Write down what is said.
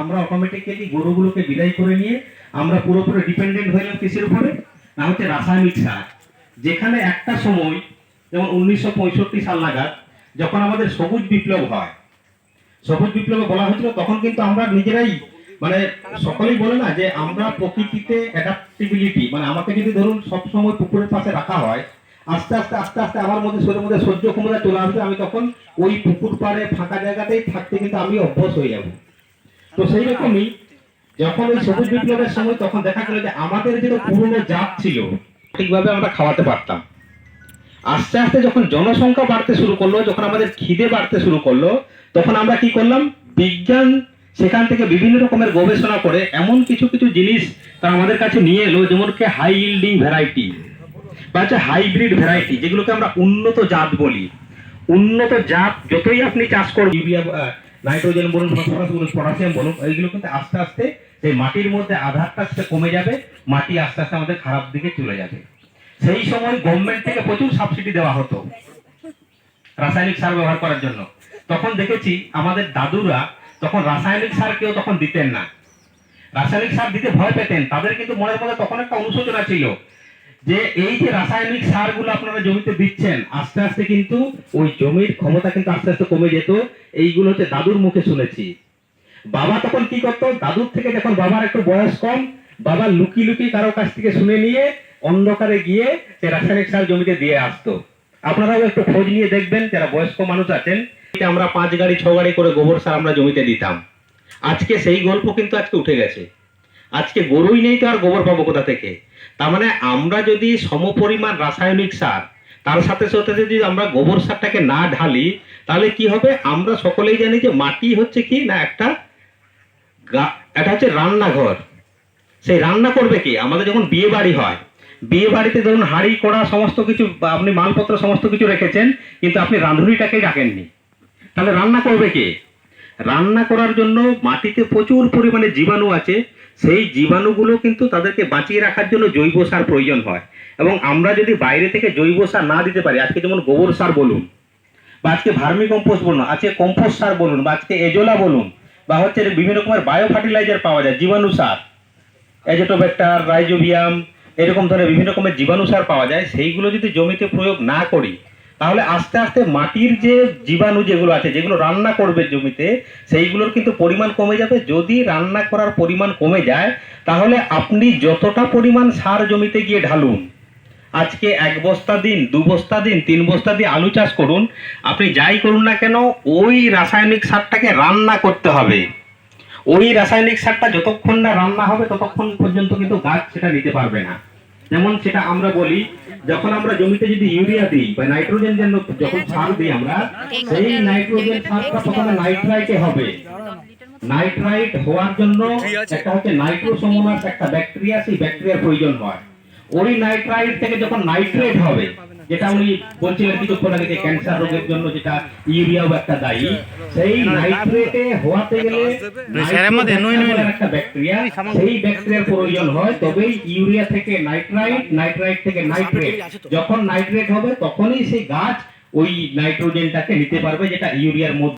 আমরা অটোমেটিক্যালি গরুগুলোকে বিদায় করে নিয়ে আমরা পুরোপুরি ডিপেন্ডেন্ট হয়ে গেলাম কিসের উপরে। না হচ্ছে রাসায়নিক সার। যেখানে একটা সময়, যেমন উনিশশো পঁয়ষট্টি সাল নাগাদ, যখন আমাদের সবুজ বিপ্লব হয়, সবুজ বিপ্লবে বলা হয়েছিল, তখন কিন্তু আমরা নিজেরাই মানে সকলেই বলে না যে আমরা প্রকৃতিতে অ্যাডাপ্টেবিলিটি মানে আমাকে যদি ধরুন সবসময় পুকুরের পাশে রাখা হয়, আস্তে আস্তে আস্তে আস্তে আমার মধ্যে শরীরের মধ্যে সহ্য ক্ষমতা চলে আসবে, আমি তখন ওই পুকুর পাড়ে ফাঁকা জায়গাতেই থাকতে কিন্তু আমি অভ্যস হয়ে যাব। তো সেই রকমই যখন ওই সবুজ বিপ্লবের সময় তখন দেখা গেল যে আমাদের যে পুরনো জাত ছিল ঠিকভাবে আমরা খাওয়াতে পারতাম। আস্তে আস্তে যখন জনসংখ্যা বাড়তে শুরু করল, যখন আমাদের খিদে বাড়তে শুরু করল, তখন আমরা কি করলাম? বিজ্ঞান সেখান থেকে বিভিন্ন রকমের গবেষণা করে এমন কিছু কিছু জিনিস তারা আমাদের কাছে নিয়ে এলো, যেমন কি হাই ইল্ডিং ভ্যারাইটি বা হচ্ছে হাইব্রিড ভ্যারাইটি যেগুলোকে আমরা উন্নত জাত বলি। উন্নত জাত যতই আপনি চাষ করবেন নাইট্রোজেন বলুন, ফসফরাস বলুন, পটাশিয়াম বলুন, এইগুলো কিন্তু আস্তে আস্তে সেই মাটির মধ্যে আধারটা আস্তে কমে যাবে, মাটি আস্তে আস্তে আমাদের খারাপ দিকে চলে যাবে। সেই সময় গভর্নমেন্ট থেকে প্রচুর সাবসিডি দেওয়া হতো, রাসায়নিক সার ব্যবহার করার জন্য। তখন দেখেছি আমাদের দাদুরা তখন রাসায়নিক সার কেউ তখন দিতেন না। রাসায়নিক সার দিতে ভয় পেতেন, তাদের কিন্তু মনের মধ্যে তখন একটা অনুশোচনা ছিল যে এই যে রাসায়নিক সারগুলো আপনারা জমিতে দিচ্ছেন, আস্তে আস্তে কিন্তু ওই জমির ক্ষমতা কিন্তু আস্তে আস্তে কমে যেত। এইগুলো হচ্ছে দাদুর মুখে শুনেছি। বাবা তখন কি করতো? দাদুর থেকে যখন বাবার একটু বয়স কম, বাবা লুকি লুকি কারও কাছ থেকে শুনে নিয়ে অন্ধকারে গিয়ে সে রাসায়নিক সার জমিতে দিয়ে আসতো। আপনারাও একটু খোঁজ নিয়ে দেখবেন, যারা বয়স্ক মানুষ আছেন আমরা পাঁচ গাড়ি, ছ গাড়ি করে গোবর সার আমরা জমিতে দিতাম। আজকে সেই গল্প কিন্তু আজকে উঠে গেছে। আজকে গরুই নেই তো আর গোবর পাবো কোথা থেকে? তার মানে আমরা যদি সমপরিমাণ রাসায়নিক সার, তার সাথে সাথে যদি আমরা গোবর সারটাকে না ঢালি, তাহলে কি হবে? আমরা সকলেই জানি যে মাটি হচ্ছে কি না একটা এটা হচ্ছে রান্নাঘর। সেই রান্না করবে কি? আমাদের যখন বিয়ে বাড়ি হয়, বিয়ে বাড়িতে ধরুন হাঁড়ি, কড়া, সমস্ত কিছু আপনি মালপত্র, সমস্ত কিছু রেখেছেন, কিন্তু আপনি রাঁধুনিটাকেই রাখেননি। তাহলে রান্না করবে কে? রান্না করার জন্য মাটিতে প্রচুর পরিমাণে জীবাণু আছে। সেই জীবাণুগুলো কিন্তু তাদেরকে বাঁচিয়ে রাখার জন্য জৈব সার প্রয়োজন হয়। এবং আমরা যদি বাইরে থেকে জৈব সার না দিতে পারি, আজকে যেমন গোবর সার বলুন, বা আজকে ভার্মি কম্পোস্ট বলুন, আজকে কম্পোস্ট সার বলুন, বা আজকে এজোলা বলুন, বা হচ্ছে বিভিন্ন রকমের বায়ো ফার্টিলাইজার পাওয়া যায়, জীবাণু সার এজোটোব্যাক্টার রাইজোবিয়াম, এরকম ধরনের বিভিন্ন রকমের জীবাণু সার পাওয়া যায়। সেইগুলো যদি জমিতে প্রয়োগ না করি তাহলে আস্তে আস্তে মাটির যে জীবাণু যেগুলো আছে, যেগুলো রান্না করবে জমিতে, সেইগুলোর কিন্তু পরিমাণ কমে যাবে। যদি রান্না করার পরিমাণ কমে যায়, তাহলে আপনি যতটা পরিমাণ সার জমিতে গিয়ে ঢালুন, আজকে এক বস্তা দিন, দু বস্তা দিন, তিন বস্তা দিয়ে আলু চাষ করুন, আপনি যাই করুন না কেন, ওই রাসায়নিক সারটাকে রান্না করতে হবে। ওই রাসায়নিক সারটা যতক্ষণ না রান্না হবে, ততক্ষণ পর্যন্ত কিন্তু গাছ সেটা নিতে পারবে না। যেমন সেটা আমরা বলি যখন আমরা জমিতে যদি ইউরিয়া দিই বা নাইট্রোজেন যেন যখন সার দিই আমরা সেই নাইট্রোজেন সারটা প্রথমে নাইট্রাইটে হবে। নাইট্রাইট হওয়ার জন্য একটা হচ্ছে নাইট্রোসোমোনাস একটা ব্যাকটেরিয়া সেই ব্যাকটেরিয়ার প্রয়োজন হয়। ওই নাইট্রাইট থেকে যখন নাইট্রেট হবে যেটা উনি বলছিলেন কিছুক্ষণ আগে যে ক্যান্সার রোগের জন্য যেটা ইউরিয়াও একটা দায়ী। সেই নাইট্রেটে হওয়াতে গেলে একটা ব্যাকটেরিয়া সেই ব্যাকটেরিয়ার প্রয়োজন হয় তবেই ইউরিয়া থেকে নাইট্রাইট নাইট্রাইট থেকে নাইট্রেট যখন নাইট্রেট হবে তখনই সেই গাছ ওই নাইট্রোজেনটাকে নিতে পারবে যেটা ইউরিয়ার মধ্যে